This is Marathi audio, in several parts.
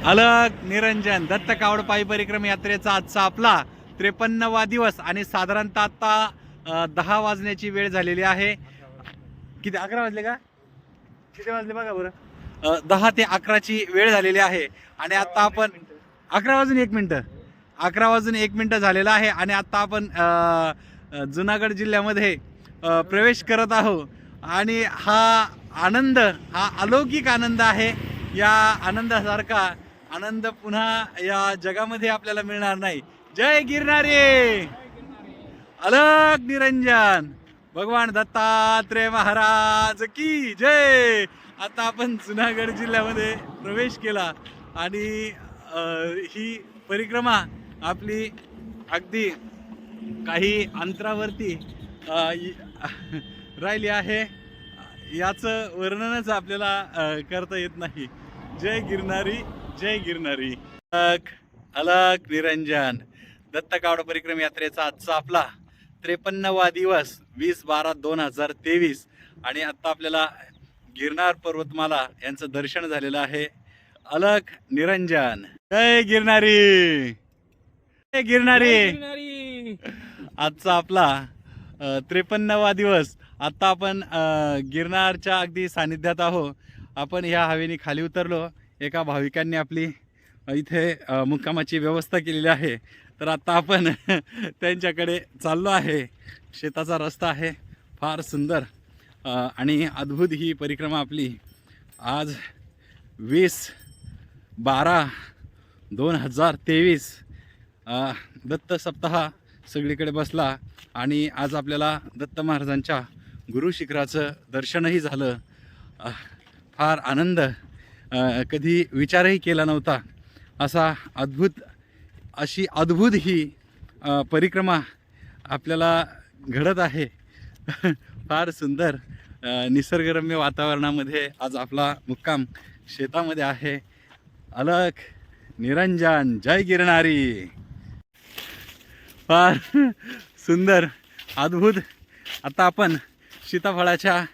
अलग निरंजन. दत्त कावड पायी परिक्रम यात्रेचा आजचा आपला त्रेपन्नवा दिवस आणि साधारणतः आता दहा वाजण्याची वेळ झालेली आहे. किती अकरा वाजले का? किती वाजले बघा बरं. दहा ते अकराची वेळ झालेली आहे. आणि आता आपण अकरा वाजून एक मिनटं. अकरा वाजून एक मिनटं झालेलं आहे आणि आता आपण जुनागड जिल्ह्यामध्ये प्रवेश करत आहोत. आणि हा आनंद हा अलौकिक आनंद आहे. या आनंदासारखा आनंद पुन्हा या जगामध्ये आपल्याला मिळणार नाही. जय गिरणारे अलग निरंजन. भगवान दत्तात्रय महाराज की जय! आता आपण जुनागड जिल्ह्यामध्ये प्रवेश केला आणि ही परिक्रमा आपली अगदी काही अंतरावरती राहिली आहे. याचं वर्णनच आपल्याला करता येत नाही. जय गिरणारी जय गिरणारी अलग अलग निरंजन. दत्त कावड परिक्रम यात्रेचा आजचा आपला त्रेपन्नवा दिवस वीस बारा दोन हजार तेवीस. आणि आता आपल्याला गिरनार पर्वतमाला यांचं दर्शन झालेलं आहे. अलग निरंजन. जय गिरणारी जय गिरणारी आजचा आपला त्रेपन्नवा दिवस. आता आपण गिरनारच्या अगदी सानिध्यात आहो. आपण ह्या हवेने खाली उतरलो. एका भाविकांनी आपली इथे मुक्कामाची व्यवस्था केलेली आहे. तर आता आपण त्यांच्याकडे चाललो आहे. शेताचा रस्ता आहे. फार सुंदर. आणि अद्भुत ही परिक्रमा आपली. आज वीस बारा दोन हजार तेवीस दत्त सप्ताह सगळीकडे बसला आणि आज आपल्याला दत्त महाराजांच्या गुरु शिखराचं दर्शनही झालं. फार आनंद कधी विचारही केला नव्हता. असा अद्भुत अशी अद्भुत ही परिक्रमा आपल्याला घडत आहे. फार सुंदर निसर्गरम्य वातावरणामध्ये आज आपला मुक्काम शेतामध्ये आहे. अलख निरंजन जय गिरणारी फार सुंदर अद्भुत. आता आपण सीताफळाच्या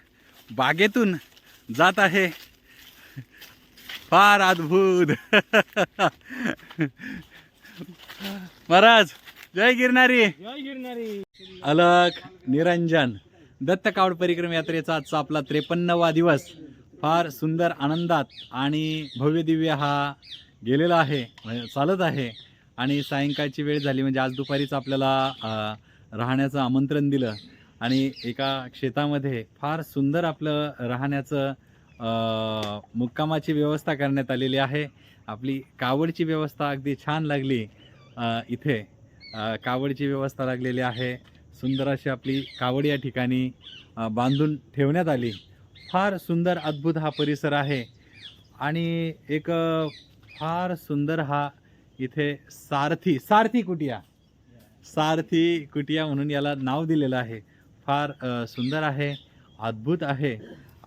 बागेतून जात आहे. फार अद्भुत. महाराज जय गिरणारी जय गिरणारी अलग निरंजन दत्त कावड परिक्रम यात्रेचा आजचा आपला त्रेपन्नवा दिवस. फार सुंदर आनंदात आणि भव्य दिव्य हा गेलेला आहे म्हणजे चालत आहे. आणि सायंकाळची वेळ झाली म्हणजे आज दुपारीच आपल्याला राहण्याचं आमंत्रण दिलं. आणि एका शेतामध्ये फार सुंदर आपलं राहण्याचं मुक्कामाची व्यवस्था करण्यात आलेली आहे. आपली कावडची व्यवस्था अगदी छान लागली इथे. कावडची व्यवस्था लागलेली आहे. सुंदर अशी आपली कावड या ठिकाणी बांधून ठेवण्यात आली. फार सुंदर अद्भुत हा परिसर आहे. आणि एक फार सुंदर हा इथे सारथी सारथी कुटिया. सारथी कुटिया म्हणून याला नाव दिलेलं आहे. फार सुंदर आहे अद्भुत आहे.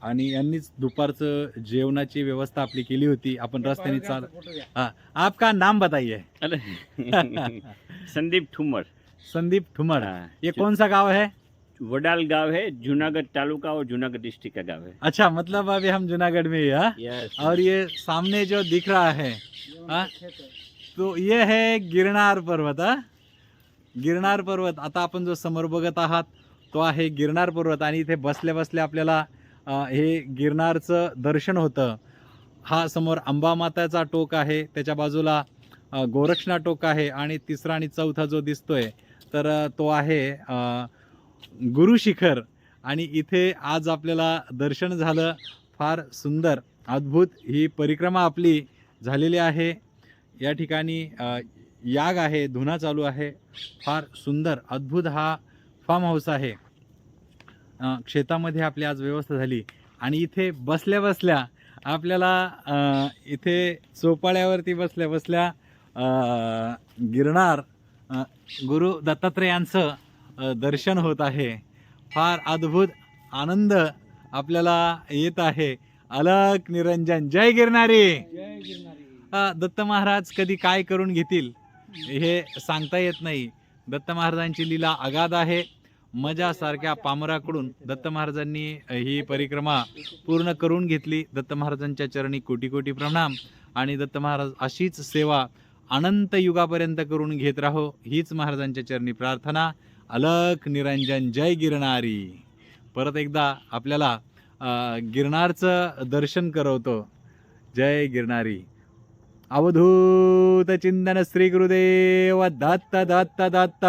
आणि यांनीच दुपारचं जेवणाची व्यवस्था आपली केली होती. आपण रस्त्याने चाल हाँ. आपका नाम बताइए. संदीप ठुमर. संदीप ठुमर. हाँ, ये कौन सा गांव है? वडाल गांव है जूनागढ़ तालुका और जूनागढ़ डिस्ट्रिक्ट का गांव है। अच्छा मतलब अभी हम जूनागढ़ में ही और ये सामने जो दिख रहा है हाँ? तो ये है गिरनार पर्वत हा? गिरनार पर्वत आता आपण जो समोर बघत आहात तो आहे गिरनार पर्वत. आणि इथे बसल्या बसल्या आपल्याला हे गिरनारचं दर्शन होतं. हा समोर अंबामाताचा टोक आहे त्याच्या बाजूला गोरक्षणा टोक आहे आणि तिसरा आणि चौथा जो दिसतोय तर तो आहे गुरुशिखर गुरु शिखर. आणि इथे आज आपल्याला दर्शन झालं फार सुंदर अद्भुत ही परिक्रमा आपली झालेली आहे. या ठिकाणी याग आहे धुना चालू आहे. फार सुंदर अद्भुत हा फार्म हाऊस आहे. शेतामध्ये आपली आज व्यवस्था झाली. आणि इथे बसल्या बसल्या आपल्याला इथे चोपाळ्यावरती बसल्या बसल्या गिरणार गुरु दत्तात्रेयांचं दर्शन होत आहे. फार अद्भुत आनंद आपल्याला येत आहे. अलग निरंजन. जय गिरणारी दत्त महाराज कधी काय करून घेतील हे सांगता येत नाही. दत्त महाराजांची लीला अगाध आहे. मजासारख्या पामराकडून दत्त महाराजांनी ही परिक्रमा पूर्ण करून घेतली. दत्त महाराजांच्या चरणी कोटी कोटी प्रणाम आणि दत्त महाराज अशीच सेवा अनंत युगापर्यंत करून घेत राहो हीच महाराजांच्या चरणी प्रार्थना. अलख निरंजन जय गिरणारी परत एकदा आपल्याला गिरणारचं गिरनारचं दर्शन करवतो. जय गिरणारी अवधूत चिंतन श्री गुरुदेव दत्त दत्त दत्त.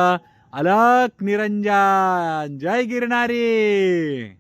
अलक निरंजन. जय गिरणारी